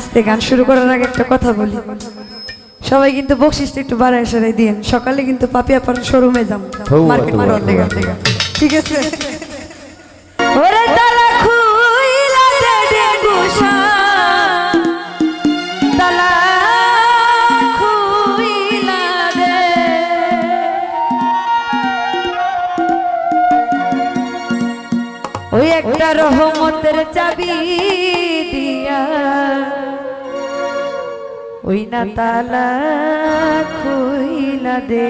আস্তে গান শুরু করার আগে একটা কথা বলি। সবাই কিন্তু বকশিসটা একটু বাড়ায় সারাই দিন সকালে কিন্তু পাপিয়া পার শোরুমে যাম। মার্কেট ঠিক আছে? ওরে তালা খুইলা দে দে গুসা তালা খুইলা দে ওই একটা রহমতের চাবি ওই না তালা খুইলা দে।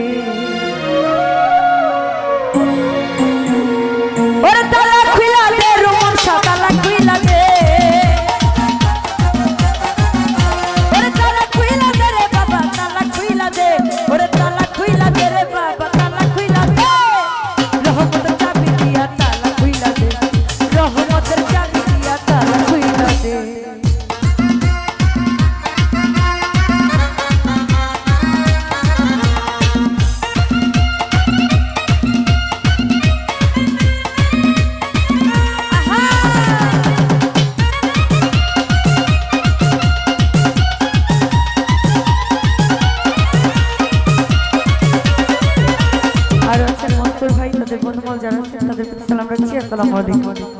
আসসালামু আলাইকুম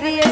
রে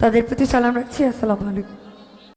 তাদের প্রতি সালাম রাখছি আসসালামু আলাইকুম।